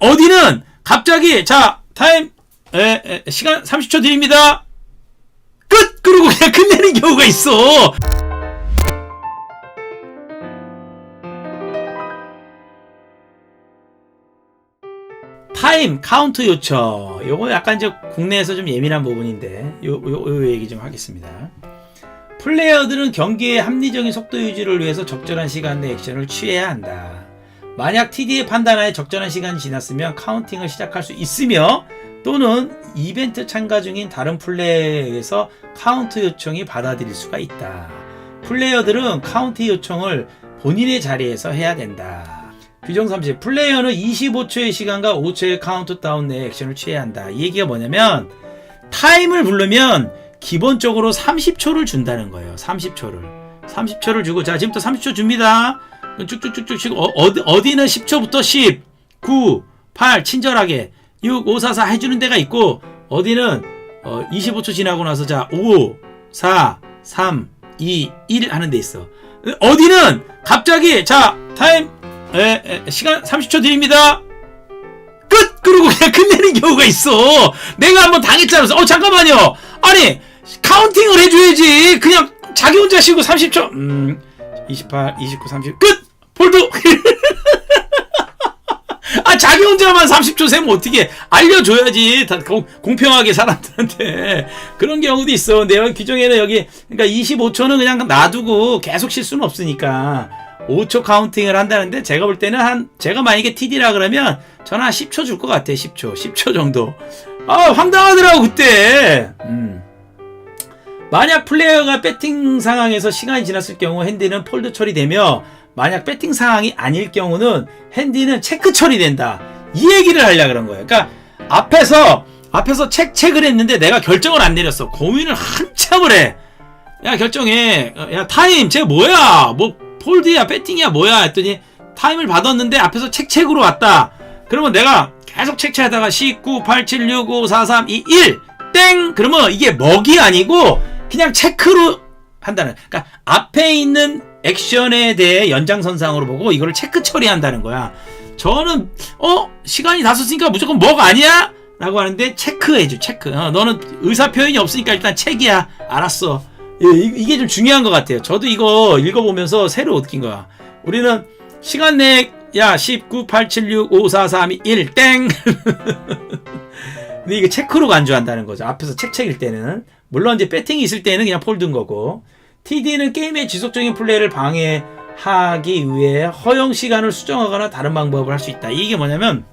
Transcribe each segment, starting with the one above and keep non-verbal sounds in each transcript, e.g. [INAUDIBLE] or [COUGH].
어디는 갑자기 자 타임 에, 에, 시간 30초 드립니다. 끝 그리고 그냥 끝내는 경우가 있어. 타임 카운트 요청 요거 약간 이제 국내에서 좀 예민한 부분인데 요, 요, 요 얘기 좀 하겠습니다. 플레이어들은 경기의 합리적인 속도 유지를 위해서 적절한 시간 내 액션을 취해야 한다. 만약 TD의 판단하에 적절한 시간이 지났으면 카운팅을 시작할 수 있으며 또는 이벤트 참가 중인 다른 플레이어에서 카운트 요청이 받아들일 수가 있다. 플레이어들은 카운트 요청을 본인의 자리에서 해야 된다. 규정 30. 플레이어는 25초의 시간과 5초의 카운트다운 내 액션을 취해야 한다. 이 얘기가 뭐냐면 타임을 부르면 기본적으로 30초를 준다는 거예요. 30초를. 30초를 주고 자 지금부터 30초 줍니다. 쭉쭉쭉쭉 치고 어, 어디, 어디는 10초부터 10, 9, 8 친절하게 6, 5, 4, 4 해주는 데가 있고 어디는 어, 25초 지나고 나서 자 5, 4, 3, 2, 1 하는 데 있어. 어디는 갑자기 자 타임 에, 에, 시간 30초 드립니다. 끝! 그리고 그냥 [LAUGHS] 끝내는 경우가 있어. 내가 한번 당했잖아. 어, 잠깐만요. 아니, 카운팅을 해줘야지. 그냥 자기 혼자 쉬고 30초. 음, 28, 29, 30. 끝! 폴드! [LAUGHS] 아, 자기 혼자만 30초 세면 어떻게 알려줘야지. 다 공, 공평하게 사람들한테. 그런 경우도 있어. 내가 규정에는 여기, 그러니까 25초는 그냥 놔두고 계속 쉴 수는 없으니까. 5초 카운팅을 한다는데 제가 볼 때는 한 제가 만약에 TD라 그러면 저는 한 10초 줄 것 같아 10초 10초 정도 아 황당하더라고 그때 음. 만약 플레이어가 배팅 상황에서 시간이 지났을 경우 핸디는 폴드 처리되며 만약 배팅 상황이 아닐 경우는 핸디는 체크 처리된다. 이 얘기를 하려 그런 거예요. 그러니까 앞에서 앞에서 책 책을 했는데 내가 결정을 안 내렸어. 고민을 한참을 해 야 결정해. 어, 야 타임. 쟤 뭐야? 뭐 폴드야 배팅이야 뭐야? 했더니 타임을 받았는데 앞에서 책 책으로 왔다. 그러면 내가 계속 책체하다가 19, 8, 7, 6, 5, 4, 3, 2, 1 땡! 그러면 이게 먹이 아니고 그냥 체크로 한다는 그러니까 앞에 있는 액션에 대해 연장선상으로 보고 이거를 체크 처리한다는 거야 저는 어? 시간이 다 썼으니까 무조건 먹 아니야? 라고 하는데 체크해줘 체크 어, 너는 의사 표현이 없으니까 일단 책이야 알았어 예, 이- 이게 좀 중요한 것 같아요. 저도 이거 읽어보면서 새로 느낀 거야. 우리는 시간 내, 야, 19, 8, 7, 6, 5, 4, 3, 2, 1, 땡! [LAUGHS] 근데 이게 체크로 간주한다는 거죠. 앞에서 책책일 때는. 물론 이제 배팅이 있을 때는 그냥 폴드인 거고. TD는 게임의 지속적인 플레이를 방해하기 위해 허용 시간을 수정하거나 다른 방법을 할 수 있다. 이게 뭐냐면,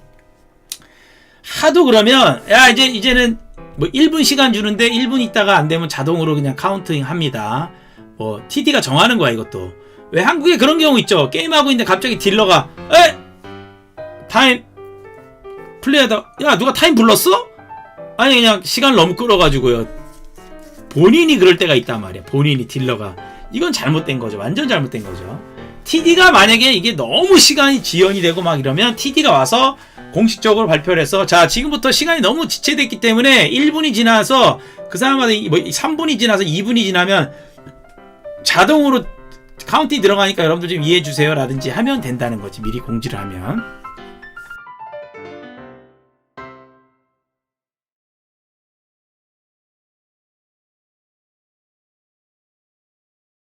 하도 그러면, 야, 이제, 이제는 뭐 1분 시간 주는데 1분 있다가 안 되면 자동으로 그냥 카운팅 합니다. 뭐 TD가 정하는 거야 이것도. 왜 한국에 그런 경우 있죠. 게임하고 있는데 갑자기 딜러가 에 타임 플레이하다 야 누가 타임 불렀어? 아니 그냥 시간 너무 끌어가지고요. 본인이 그럴 때가 있단 말이야. 본인이 딜러가 이건 잘못된 거죠. 완전 잘못된 거죠. TD가 만약에 이게 너무 시간이 지연이 되고 막 이러면 TD가 와서 공식적으로 발표를 해서 자 지금부터 시간이 너무 지체됐기 때문에 1분이 지나서 그 이- 뭐 3분이 지나서 2분이 지나면 자동으로 카운팅이 들어가니까 여러분들 좀 이해해 주세요라든지 하면 된다는 거지 미리 공지를 하면